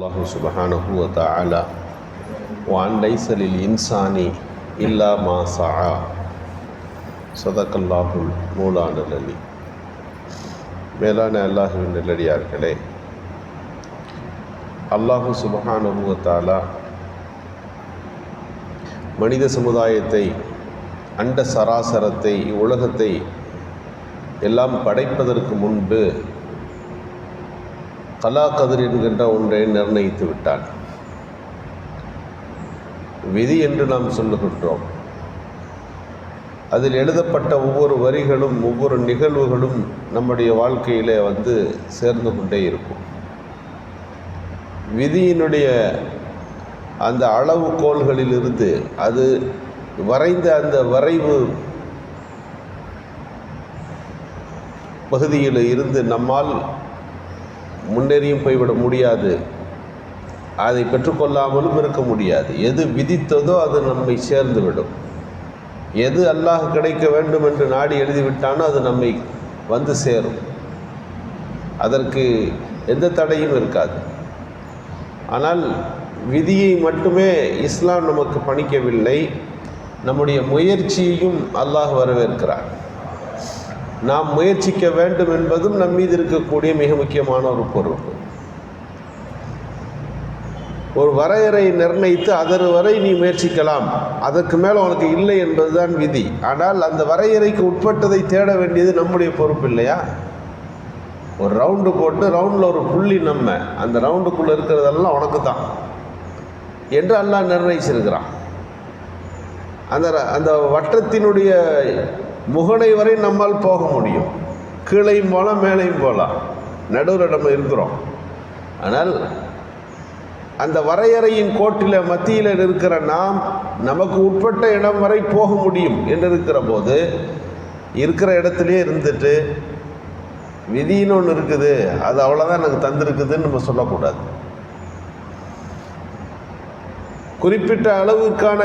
الله سبحانه وتعالى وأن ليس للإنسان إلا ما سعى صدق الله المولان العلي மேலான அல்லாஹுவின் நல்லடியார்களே அல்லாஹு சுபஹானஹு வ தஆலா மனித சமுதாயத்தை அண்ட சராசரத்தை உலகத்தை எல்லாம் படைப்பதற்கு முன்பு கலா கதிர் என்கின்ற ஒன்றை நிர்ணயித்து விட்டான். விதி என்று நாம் சொல்லுகின்றோம். அதில் எழுதப்பட்ட ஒவ்வொரு வரிகளும் ஒவ்வொரு நிகழ்வுகளும் நம்முடைய வாழ்க்கையிலே வந்து சேர்ந்து கொண்டே இருக்கும். விதியினுடைய அந்த அளவுகோள்களிலிருந்து அது வரைந்த அந்த வரைவு பகுதியில் இருந்து நம்மால் முன்னேறியும் போய்விட முடியாது. அதை பெற்றுக்கொள்ளாமலும் இருக்க முடியாது. எது விதித்ததோ அது நம்மை சேர்ந்துவிடும். எது அல்லாஹ் கிடைக்க வேண்டும் என்று நாடி எழுதிவிட்டானோ அது நம்மை வந்து சேரும். அதற்கு எந்த தடையும் இருக்காது. ஆனால் விதியை மட்டுமே இஸ்லாம் நமக்கு பணிக்கவில்லை. நம்முடைய முயற்சியையும் அல்லாஹ் வரவேற்கிறார் நாம் முயற்சிக்க வேண்டும் என்பதும் நம் மீது இருக்கக்கூடிய மிக முக்கியமான ஒரு பொறுப்பு ஒரு வரையறை நிர்ணயித்து அதர் வரை நீ முயற்சிக்கலாம். அதற்கு மேலே உனக்கு இல்லை என்பதுதான் விதி. ஆனால் அந்த வரையறைக்கு உட்பட்டதை தேட வேண்டியது நம்முடைய பொறுப்பு இல்லையா? ஒரு ரவுண்டு போட்டு ரவுண்டில் ஒரு புள்ளி நம்ம அந்த ரவுண்டுக்குள்ளே இருக்கிறதெல்லாம் உனக்கு தான் என்று அல்லாஹ் நிர்ணயிச்சிருக்கிறான். அந்த அந்த வட்டத்தினுடைய முகடை வரை நம்மால் போக முடியும். கீழையும் போகலாம் மேலையும் போகலாம். நடுவில் நம்ம இருக்கிறோம். ஆனால் அந்த வரையறையின் கோட்டில் மத்தியில் இருக்கிற நாம் நமக்கு உட்பட்ட இடம் வரை போக முடியும் என்று இருக்கிற போது இருக்கிற இடத்துலையே இருந்துட்டு விதின்னு ஒன்று இருக்குது. அது அவ்வளோதான் எனக்கு தந்திருக்குதுன்னு நம்ம சொல்லக்கூடாது. குறிப்பிட்ட அளவுக்கான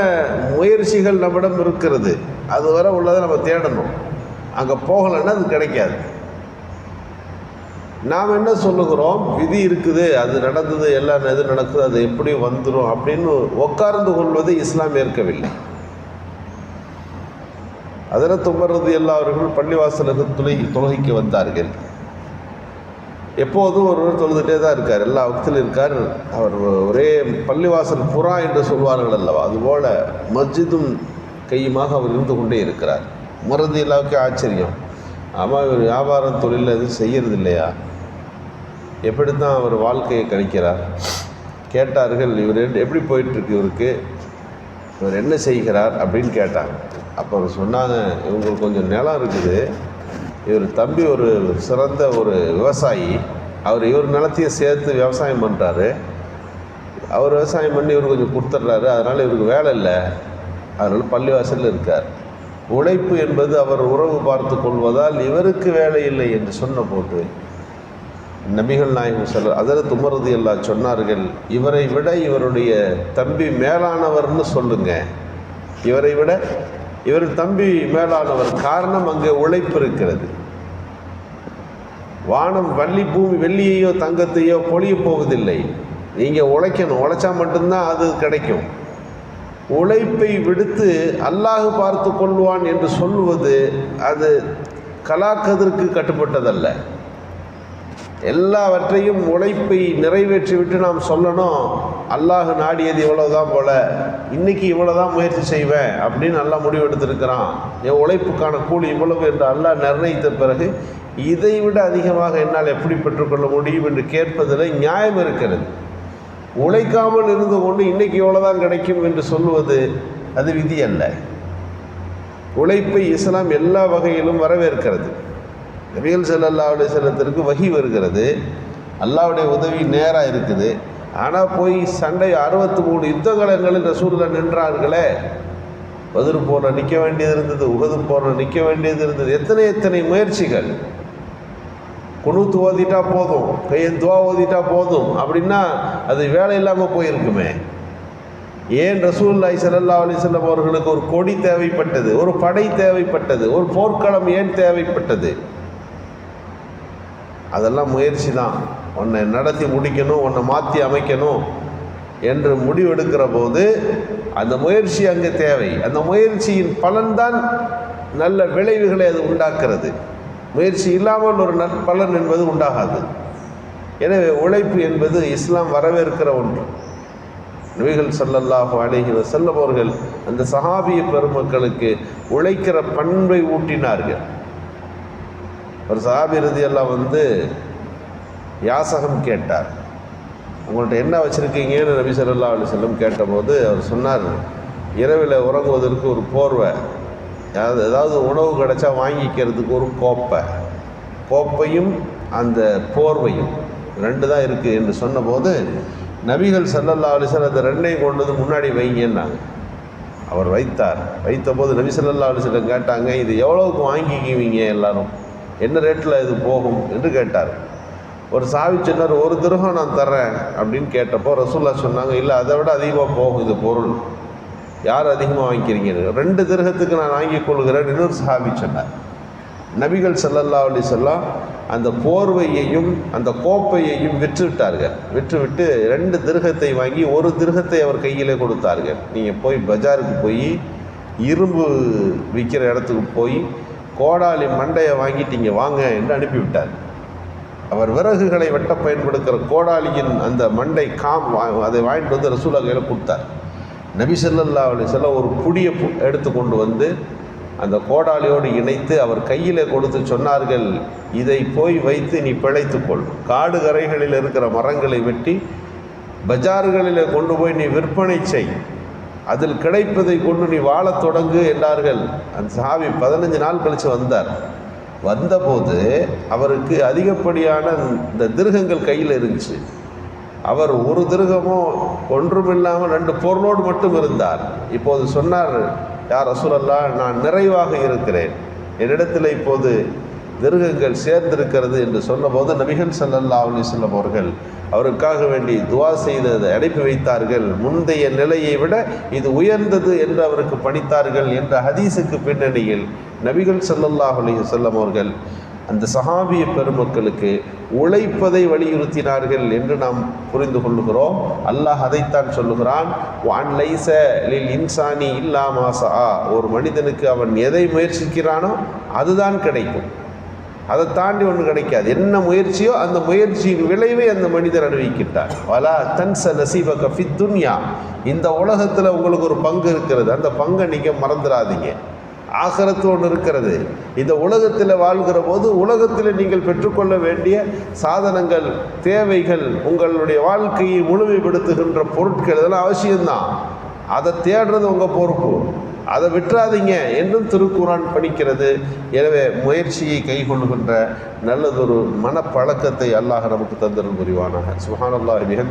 முயற்சிகள் நம்மிடம் இருக்கிறது. அது வரை உள்ளதை நம்ம தேடணும். அங்கே போகலைன்னா அது கிடைக்காது. நாம் என்ன சொல்லுகிறோம்? விதி இருக்குது அது நடந்தது எல்லாம் எது நடக்குது அது எப்படி வந்துடும் அப்படின்னு உட்கார்ந்து கொள்வது இஸ்லாம் ஏற்கவில்லை. அதில் துமரது எல்லா அவர்கள் பள்ளிவாசலுக்கு துளை தொழுகைக்கு வந்தார்கள். எப்போதும் ஒருவர் தொழுதுகிட்டே தான் இருக்கார். எல்லா வக்திலும் இருக்கார். அவர் ஒரே பள்ளிவாசல் புறா என்று சொல்வார்கள் அல்லவா? அதுபோல் மஸ்ஜிதும் கையுமாக அவர் இருந்து கொண்டே இருக்கிறார். மருந்து எல்லாருக்கும் ஆச்சரியம். ஆமாம் இவர் வியாபாரம் தொழில் எதுவும் செய்கிறது இல்லையா எப்படி தான் அவர் வாழ்க்கையை கணிக்கிறார்? கேட்டார்கள் இவர் எப்படி போயிட்டுருக்கு இவருக்கு? இவர் என்ன செய்கிறார் அப்படின்னு கேட்டாங்க. அப்போ அவர் சொன்னாங்க இவங்களுக்கு கொஞ்சம் நிலம் இருக்குது. இவர் தம்பி ஒரு சிறந்த ஒரு விவசாயி. அவர் இவர் நிலத்தையும் சேர்த்து விவசாயம் பண்ணுறாரு அவர் விவசாயம் பண்ணி இவர் கொஞ்சம் கொடுத்துட்றாரு. அதனால் இவருக்கு வேலை இல்லை. அதனால் பள்ளிவாசலில் இருக்கார். உழைப்பு என்பது அவர் உறவு பார்த்து கொள்வதால் இவருக்கு வேலை இல்லை என்று சொன்னபோது நபிகள் நாயகம் சொல்ல அதில் துமரது எல்லாம் சொன்னார்கள் இவரை விட இவருடைய தம்பி மேலானவர்னு சொல்லுங்க. இவரை விட இவர் தம்பி மேலானவர் காரணம் அங்கே உழைப்பு இருக்கிறது. வானம் வள்ளி பூமி வெள்ளியையோ தங்கத்தையோ பொழிய போவதில்லை. நீங்கள் உழைக்கணும். உழைச்சா மட்டும்தான் அது கிடைக்கும். உழைப்பை விடுத்து அல்லாஹு பார்த்து கொள்வான் என்று சொல்வது அது கலாக்கதற்கு கட்டுப்பட்டதல்ல. எல்லாவற்றையும் உழைப்பை நிறைவேற்றிவிட்டு நாம் சொல்லணும் அல்லாஹ் நாடியது இவ்வளவுதான் போல இன்னைக்கு இவ்வளோதான் முயற்சி செய்வேன் அப்படின்னு நல்லா முடிவெடுத்திருக்கிறான். என் உழைப்புக்கான கூலி இவ்வளவு என்று அல்லாஹ் நிர்ணயித்த பிறகு இதை விட அதிகமாக என்னால் எப்படி பெற்றுக்கொள்ள முடியும் என்று கேட்பதில் நியாயம் இருக்கிறது. உழைக்காமல் இருந்து கொண்டு இன்னைக்கு இவ்வளோதான் கிடைக்கும் என்று சொல்வது அது விதி அல்ல. உழைப்பை இஸ்லாம் எல்லா வகையிலும் வரவேற்கிறது. நபிகள் செல்லல்லா அலுவலி செல்லத்திற்கு வகி வருகிறது. அல்லாவுடைய உதவி நேராக இருக்குது. ஆனால் போய் சண்டை அறுபத்தி மூணு யுத்தகலங்களில் ரசூலில் நின்றார்களே. பதிரு போன நிற்க வேண்டியது இருந்தது உகது போன நிற்க வேண்டியது இருந்தது. எத்தனை எத்தனை முயற்சிகள். குணூத்து ஓதிட்டா போதும் கையெழுத்துவா துவா ஓதிட்டா போதும் அப்படின்னா அது வேலை இல்லாமல் போயிருக்குமே. ஏன் ரசூல்லாய் சல்லா அலிசல்லம் அவர்களுக்கு ஒரு கொடி தேவைப்பட்டது ஒரு படை தேவைப்பட்டது ஒரு போர்க்களம் ஏன் தேவைப்பட்டது? அதெல்லாம் முயற்சி தான். உன்னை நடத்தி முடிக்கணும் உன்னை மாற்றி அமைக்கணும் என்று முடிவெடுக்கிற போது அந்த முயற்சி அங்கே தேவை. அந்த முயற்சியின் பலன்தான் நல்ல விளைவுகளை அது உண்டாக்குறது. முயற்சி இல்லாமல் ஒரு நற்பலன் என்பது உண்டாகாது. எனவே உழைப்பு என்பது இஸ்லாம் வரவேற்கிற ஒன்று. நபிகள் ஸல்லல்லாஹு அடைகிற வஸல்லம் அவர்கள் அந்த சஹாபிய பெருமக்களுக்கு உழைக்கிற பண்பை ஊட்டினார்கள். ஒரு சஹாபி ரதியெல்லாம் வந்து யாசகம் கேட்டார். உங்கள்கிட்ட என்ன வச்சுருக்கீங்கன்னு நபி ஸல்லல்லாஹு அலி செல்லம் கேட்டபோது அவர் சொன்னார் இரவில் உறங்குவதற்கு ஒரு போர்வை அது ஏதாவது உணவு கிடைச்சா வாங்கிக்கிறதுக்கு ஒரு கோப்பை. கோப்பையும் அந்த போர்வையும் ரெண்டு தான் இருக்குது என்று சொன்னபோது நபிகள் சல்லல்லா அலிசல் அந்த ரெண்டையும் கொண்டு வந்து முன்னாடி வைங்கன்னாங்க. அவர் வைத்தார். வைத்தபோது நபி ஸல்லல்லாஹு அலிசல்லம் கேட்டாங்க இது எவ்வளோவுக்கு வாங்கிக்குவீங்க எல்லாரும்? என்ன ரேட்டில் இது போகும்? என்று கேட்டார். ஒரு சாவி சொன்னார் ஒரு திருகம் நான் தர்றேன் அப்படின்னு கேட்டப்போ ரசூல்லா சொன்னாங்க இல்லை அதை விட அதிகமாக போகும் இது பொருள். யார் அதிகமாக வாங்கிக்கிறீங்க ரெண்டு திருகத்துக்கு நான் வாங்கிக் கொள்கிறேன் இன்னொரு சஹாபி சொன்னார். நபிகள் ஸல்லல்லாஹு அலைஹி சொல்லாம் அந்த போர்வையையும் அந்த கோப்பையையும் விற்றுவிட்டார்கள். விற்றுவிட்டு ரெண்டு திருகத்தை வாங்கி ஒரு திருகத்தை அவர் கையிலே கொடுத்தார்கள். நீங்கள் போய் பஜாருக்கு போய் இரும்பு விற்கிற இடத்துக்கு போய் கோடாலி மண்டையை வாங்கிட்டீங்க வாங்க என்று அனுப்பிவிட்டார். அவர் விறகுகளை வெட்ட பயன்படுத்துகிற கோடாலியின் அந்த மண்டை காம் வா- அதை வாங்கிட்டு வந்து ரசூலா கையில் கொடுத்தார். நபி ஸல்லல்லாஹு ஒரு புடியை பு- எடுத்து கொண்டு வந்து அந்த கோடாலியோடு இணைத்து அவர் கையில் கொடுத்து சொன்னார்கள் இதை போய் வைத்து நீ பிழைத்துக்கொள் காடு கரைகளில் இருக்கிற மரங்களை வெட்டி பஜார்களில் கொண்டு போய் நீ விற்பனை செய். அதில் கிடைப்பதை கொண்டு நீ வாழத் தொடங்கு என்றார்கள். அந்த சாவி பதினஞ்சு நாள் கழித்து வந்தார். வந்தபோது அவருக்கு அதிகப்படியான இந்த திருகங்கள் கையில் இருந்துச்சு. அவர் ஒரு திருகமோ ஒன்றுமில்லாமல் ரெண்டு பொருளோடு மட்டும் இருந்தார். இப்போது சொன்னார் யார் அசுரல்லா நான் நிறைவாக இருக்கிறேன். என்னிடத்தில் இப்போது திருகங்கள் சேர்ந்திருக்கிறது என்று சொன்னபோது நபிகள் சல்லல்லா அலைஹி அவர்கள் அவருக்காக வேண்டி துவா செய்ததை அதை அனுப்பி வைத்தார்கள். முந்தைய நிலையை விட இது உயர்ந்தது என்று அவருக்கு பணித்தார்கள் என்ற ஹதீஸுக்கு பின்னணியில் நபிகள் சல்லல்லாஹ் அலி செல்லம் அவர்கள் அந்த சஹாபிய பெருமக்களுக்கு உழைப்பதை வலியுறுத்தினார்கள் என்று நாம் புரிந்து கொள்ளுகிறோம். அல்லாஹ் அதைத்தான் சொல்லுகிறான் வான் லைச லில் இன்சானி இல்லாமா சஆ. ஒரு மனிதனுக்கு அவன் எதை முயற்சிக்கிறானோ அதுதான் கிடைக்கும். அதை தாண்டி ஒன்று கிடைக்காது. என்ன முயற்சியோ அந்த முயற்சியின் விளைவை அந்த மனிதர் அனுபவிக்கிட்டார் வலா தன்ச நசீப கஃபி துன்யா. இந்த உலகத்தில் உங்களுக்கு ஒரு பங்கு இருக்கிறது. அந்த பங்கை நீங்கள் மறந்துடாதீங்க. ஆகரத்து ஒன்று இருக்கிறது. இந்த உலகத்தில் வாழ்கிற போது உலகத்தில் நீங்கள் பெற்றுக்கொள்ள வேண்டிய சாதனங்கள் தேவைகள் உங்களுடைய வாழ்க்கையை முழுமைப்படுத்துகின்ற பொருட்கள் இதெல்லாம் அவசியம்தான். அதை தேடுறது உங்கள் பொறுப்பு. அதை விட்டுறாதீங்க. என்றும் திருக்குறான் படிக்கிறது. எனவே முயற்சியை கைகொள்கின்ற நல்லதொரு மனப்பழக்கத்தை அல்லாஹ் நமக்கு தந்திரும் புரிவானாக. சுஹானல்லாஹ் மிக